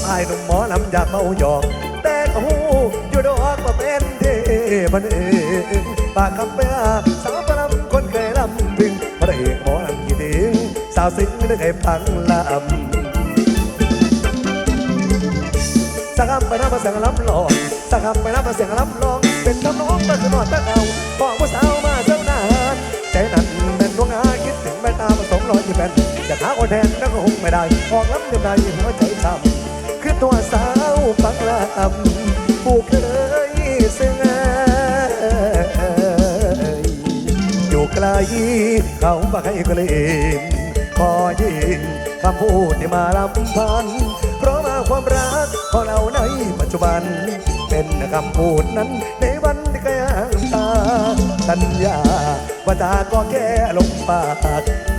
ำอายหนุ่มหมอลำอยากเมาหยอกแต่หูอยู่ดอกว่าเป็นเทพันเองปากคำไปอาสาวประลำคนเคยลำพึงพระเอกหมอลำกี่ถึงสาวสิงได้เคยฟังลำสักคำไปน้ำมาเสียงลำลองสักคำไปน้ำมาเสียงลำลอง เป็นทำน้องตะกนอดตะเกาบอกผู้สาวมาเจ้านานใจนั้นเป็นดวงอาคิดถึงแม่ตาผสมรอยที่เป็นจะหาคนแทนแล้วก็คงไม่ได้ออกลำเดียังไงหัวใจช้ำ ตัวสาวฟังลำผู้เคยซึ้งอยู่ไกลเขาบักให้ก็เลยขอยิงคำพูดที่มาลำพัน เพราะมาความรักของเราในปัจจุบัน เป็นคำพูดนั้นในวันที่กล้ห่างตา สัญญาว่าจาก็แค่ลมปาก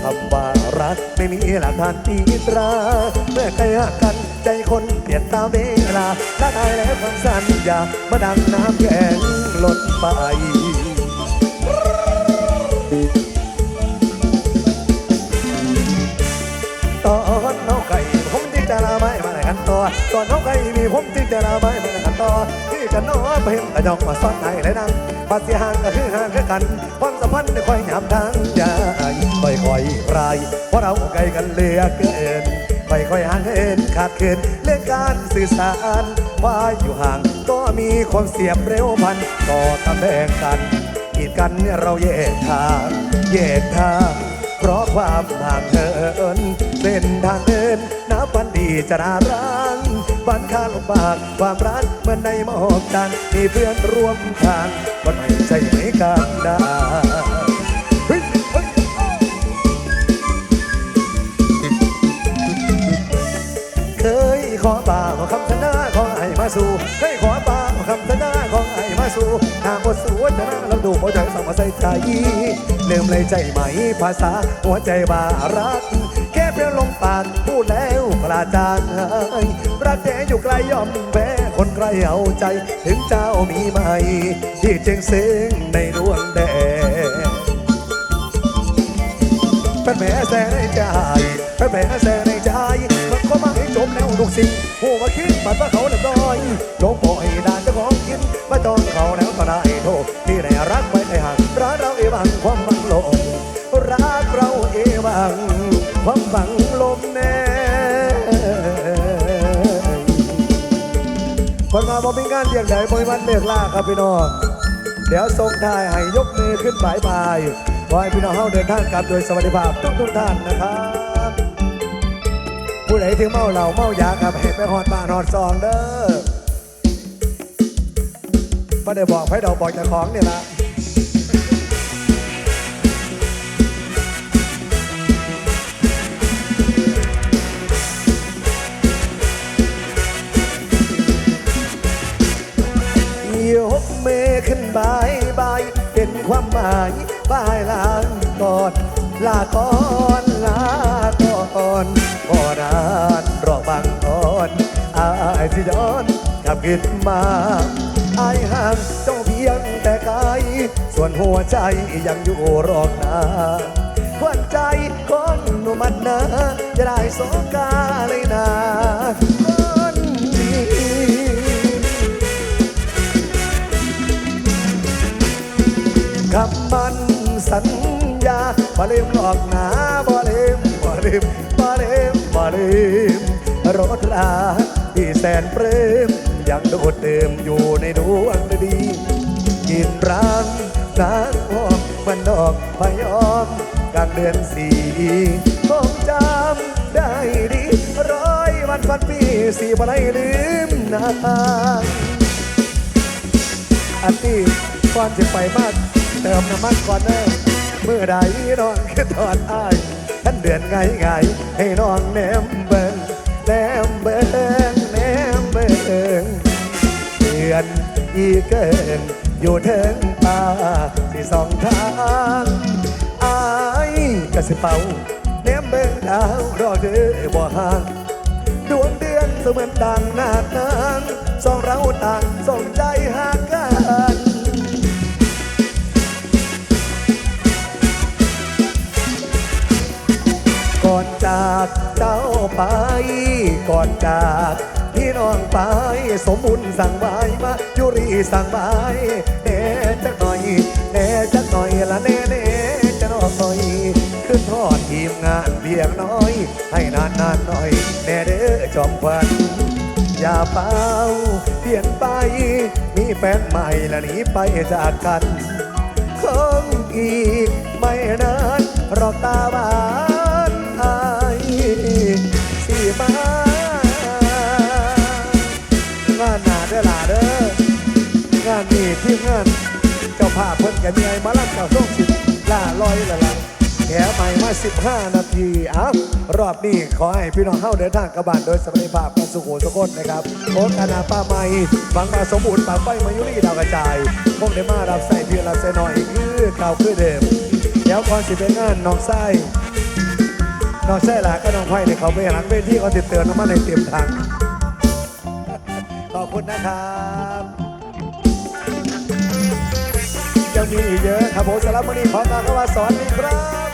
คำว่ารักไม่มีหลักฐานตีตรา เมื่อใครหักกันใจคนเปลี่ยนตามเวลาละลายแล้วความสัญญามาดังน้ำแข็งล้นไปตอนน้องไก่ผมจึงจะลาไม้มาไหนกันต่อตอนน้องไก่มีผมจึงจะลาไม้มาไหนกันต่อ ที่จะน้อไปเห็นกระจกมาซ่อนไหนเลยนั่งปาฏิหาริย์ก็คือห่างคือกันความสัมพันธ์ค่อยหยาบทางยายค่อยค่อยๆรายเพราะเราไกลกันเหลือเกินค่อยค่อยๆห่างเหินขาดเกินเรื่องการสื่อสารว่าอยู่ห่างก็มีคนเสียบเร็วพันต่อกำแพงกันกีดกันเนี่ยเราแยกทางแยกทางเพราะความห่างเหินเส้นทางเดิน วันดีจะนารังบันคาลงปากความรักเหมือนในหมอกจันมีเพื่อนร่วมทางก็ไม่ใช่ไม่กันดาเฮ้ยเฮ้ยเคยขอป่าขอคำสัญญาของไอ้มาสู่เคยขอป่าขอคำสัญญาของไอ้มาสู่หากว่าสู้จะน่าเราดูหัวใจสมาใส่ใจเริ่มเลยใจไหมภาษาหัวใจว่ารัก ลงปากพูดแล้วกระจางหายรักแต่อยู่ไกลยอมแพ้คนใครเอาใจ ถึงเจ้ามีไหมที่เจงเสียงในดวงแดงเป็นแผลแสงในใจเป็นแผลแสงในใจมันก็มาให้จมแล้วทุกสิ่งผู้มาคิดมันว่าเขาเรียบร้อยจงปล่อยด่านเจ้าของกินมาจองเขาแล้ งานเรียงไหนบริวันเลิกล่าครับพี่น้องเดี๋ยวทรงทายให้ยกมือขึ้นบายพายขอให้พี่น้องเฮาเดินทางกลับโดยสวัสดิภาพทุกทุกท่านนะครับ ผู้ใดถึงเมาเหล่าเมายาครับให้ไปหอดบ้านหอดซองเด้อไม่ได้บอกให้ดอกบอกเจากของนี่ละายบายลาก่อน ลาก่อนลาก่อนก่อนอ่านรอบางก่อนอายที่ย้อนกลับขึ้นมาอายห่างเจ้าเพียงแต่ไกลส่วนหัวใจยังอยู่รอกนาหัวใจของหนุ่มมันนะจะได้สงกาเลยนะ สัญญาบ่ลืมหลอกหนาบ่ลืมบ่ลืมบ่ลืมบ่ลืมรถลาที่แสนเปรมยังโดดเดิมอยู่ในดวงดีกินร้างนางหอมมันดอกพยอมกลางเดือนสี่คงจำได้ดีร้อยวันพันปีสี่บ่ได้ลืมนาอันนี้ก่อนจะไปมาก เติมน้ำมันก่อนเด้อเมื่อใดน้องคือตอนอ้ายท่านเดือนไงไงให้น้องแนมเบิงแนมเบิงแนมเบิงเดือนอีเกินอยู่เทิงตาที่สองทางอายกระสิเป่าแนมเบิงดาวรอเธอบ่ห่างดวงเดือนเสมือนต่างน้าต่างสองเราต่างส จากเจ้าไปก่น้องไปสมบุญสั่งไว้มายุรีสั่งไว้แน่จักหน่อยแน่จักหน่อยละแน่แน่จะน้อยขึ้นทอดทีมงานเพียงน้อย ให้นานนานหน่อยแน่เด้อจอมควันอย่าเป้าเปลี่ยนไป มีแฟนใหม่ละหนีไปจากกันคงอีกไม่นานรอตาหวา มใหม่มา 15 นาทีอ้ารอบนี้ขอให้พี่น้องเข้าเดินทางกลับบ้านโดยสวัสดิภาพกันสุโขทุกคนนะครับโอ๊ตอาณาป้าใหม่ฟังมาสมบูรณ์ป่าไฟมายุรีดาวกระจายคงได้มารับใส่เพียงละใส่หน่อยคือเก่าคือเดิมเดี๋ยวก่อนสิเป็นงานน้องไส้น้องใช่ละก็น้องไผ่เนี่ยเขาไปหลังเวทีเขาติดเตือนน้ำมันในเตรียมทางขอบคุณนะครับยังมีอีกเยอะครับผมสำหรับวันนี้ขอกล่าวคำว่าสวัสดีครับ